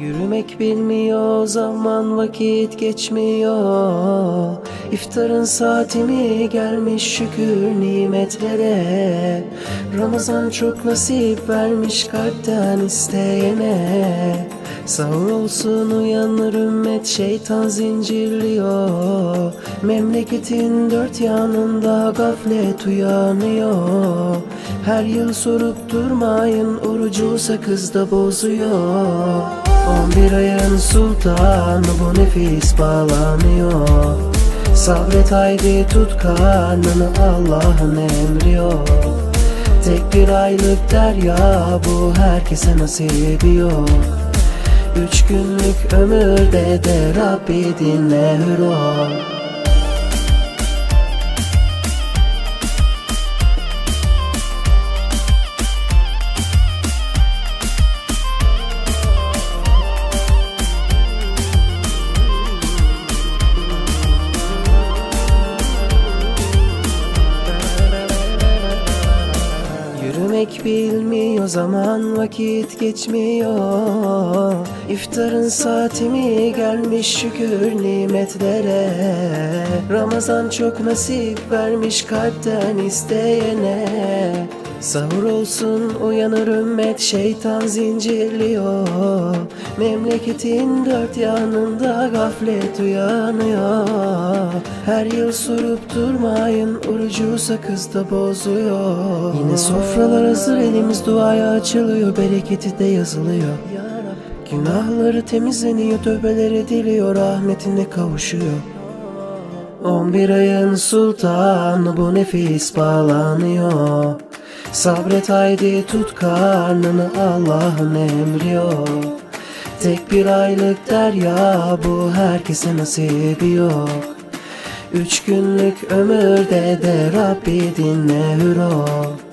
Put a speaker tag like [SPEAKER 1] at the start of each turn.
[SPEAKER 1] Yürümek bilmiyor zaman vakit geçmiyor. İftarın saati mi gelmiş şükür nimetlere? Ramazan çok nasip vermiş kalpten isteyene. Sahur olsun uyanır ümmet şeytan zincirliyor. Memleketin dört yanında gaflet uyanıyor. Her yıl sorup durmayın orucu sakız da bozuyor On bir ayın sultanı bu nefis bağlanıyor. Sabret haydi tut karnını Allah'ın emri Tek bir aylık derya bu herkese nasip yok Üç günlük ömürde de Rabbi dinle hür ol Yürümek bilmiyor zaman vakit geçmiyor. İftarın saati mi gelmiş şükür nimetlere? Ramazan çok nasip vermiş kalpten isteyene. Sahur olsun uyanır ümmet şeytan zincirliyor Memleketin dört yanında gaflet uyanıyor. Her yıl sorup durmayın orucu sakız da bozuyor. Yine sofralar hazır elimiz duaya açılıyor Bereketi de yazılıyor. Günahları temizleniyor tövbeleri diliyor rahmetine kavuşuyor. On bir ayın sultanı bu nefis bağlanıyor. Sabret haydi tut karnını Allah'ın emri Tek bir aylık derya bu herkese nasibi yok. Üç günlük ömürde de Rabbi dinle hür ol